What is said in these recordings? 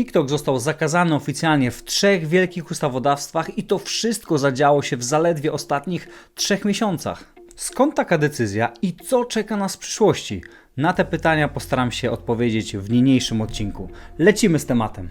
TikTok został zakazany oficjalnie w trzech wielkich ustawodawstwach i to wszystko zadziało się w zaledwie ostatnich trzech miesiącach. Skąd taka decyzja i co czeka nas w przyszłości? Na te pytania postaram się odpowiedzieć w niniejszym odcinku. Lecimy z tematem.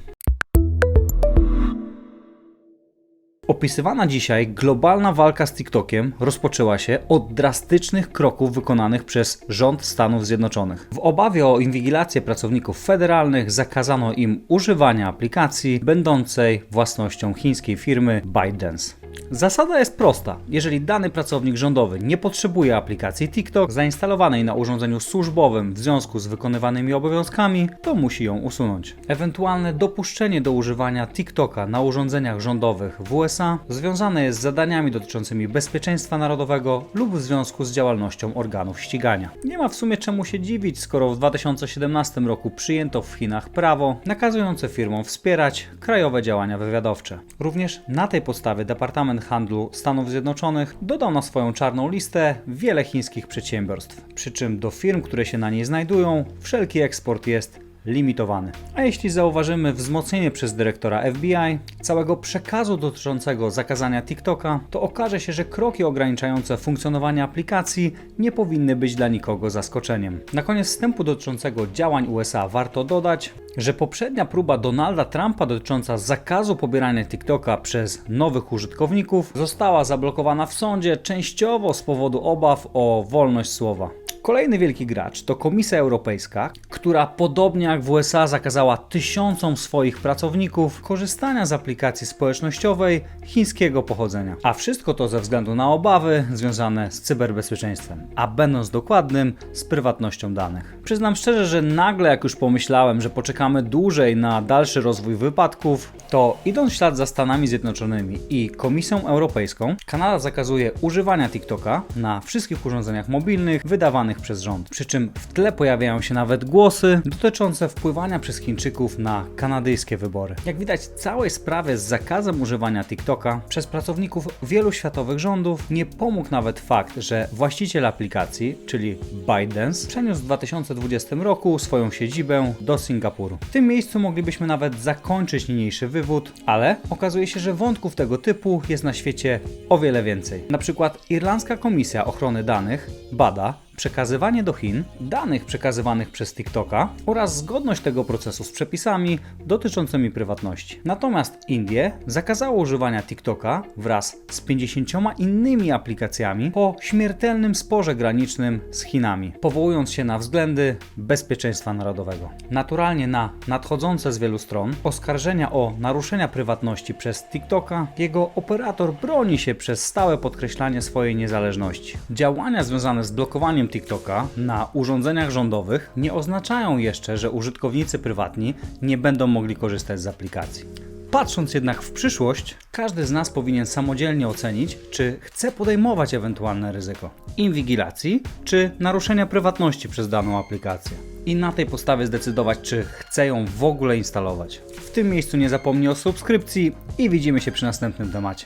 Opisywana dzisiaj globalna walka z TikTokiem rozpoczęła się od drastycznych kroków wykonanych przez rząd Stanów Zjednoczonych. W obawie o inwigilację pracowników federalnych zakazano im używania aplikacji będącej własnością chińskiej firmy ByteDance. Zasada jest prosta. Jeżeli dany pracownik rządowy nie potrzebuje aplikacji TikTok zainstalowanej na urządzeniu służbowym w związku z wykonywanymi obowiązkami, to musi ją usunąć. Ewentualne dopuszczenie do używania TikToka na urządzeniach rządowych w USA związane jest z zadaniami dotyczącymi bezpieczeństwa narodowego lub w związku z działalnością organów ścigania. Nie ma w sumie czemu się dziwić, skoro w 2017 roku przyjęto w Chinach prawo nakazujące firmom wspierać krajowe działania wywiadowcze. Również na tej podstawie Departament Handlu Stanów Zjednoczonych dodał na swoją czarną listę wiele chińskich przedsiębiorstw, przy czym do firm, które się na niej znajdują, wszelki eksport jest limitowany. A jeśli zauważymy wzmocnienie przez dyrektora FBI całego przekazu dotyczącego zakazania TikToka, to okaże się, że kroki ograniczające funkcjonowanie aplikacji nie powinny być dla nikogo zaskoczeniem. Na koniec wstępu dotyczącego działań USA warto dodać, że poprzednia próba Donalda Trumpa dotycząca zakazu pobierania TikToka przez nowych użytkowników została zablokowana w sądzie częściowo z powodu obaw o wolność słowa. Kolejny wielki gracz to Komisja Europejska, która podobnie jak w USA zakazała tysiącom swoich pracowników korzystania z aplikacji społecznościowej chińskiego pochodzenia. A wszystko to ze względu na obawy związane z cyberbezpieczeństwem, a będąc dokładnym, z prywatnością danych. Przyznam szczerze, że nagle jak już pomyślałem, że poczekamy dłużej na dalszy rozwój wypadków, to idąc w ślad za Stanami Zjednoczonymi i Komisją Europejską, Kanada zakazuje używania TikToka na wszystkich urządzeniach mobilnych wydawanych przez rząd. Przy czym w tle pojawiają się nawet głosy dotyczące wpływania przez Chińczyków na kanadyjskie wybory. Jak widać, całej sprawie z zakazem używania TikToka przez pracowników wielu światowych rządów nie pomógł nawet fakt, że właściciel aplikacji, czyli ByteDance, przeniósł w 2020 roku swoją siedzibę do Singapuru. W tym miejscu moglibyśmy nawet zakończyć niniejszy wywód, ale okazuje się, że wątków tego typu jest na świecie o wiele więcej. Na przykład Irlandzka Komisja Ochrony Danych bada, przekazywanie do Chin danych przekazywanych przez TikToka oraz zgodność tego procesu z przepisami dotyczącymi prywatności. Natomiast Indie zakazało używania TikToka wraz z 50 innymi aplikacjami po śmiertelnym sporze granicznym z Chinami, powołując się na względy bezpieczeństwa narodowego. Naturalnie na nadchodzące z wielu stron oskarżenia o naruszenia prywatności przez TikToka, jego operator broni się przez stałe podkreślanie swojej niezależności. Działania związane z blokowaniem TikToka na urządzeniach rządowych nie oznaczają jeszcze, że użytkownicy prywatni nie będą mogli korzystać z aplikacji. Patrząc jednak w przyszłość, każdy z nas powinien samodzielnie ocenić, czy chce podejmować ewentualne ryzyko inwigilacji czy naruszenia prywatności przez daną aplikację. I na tej podstawie zdecydować, czy chce ją w ogóle instalować. W tym miejscu nie zapomnij o subskrypcji i widzimy się przy następnym temacie.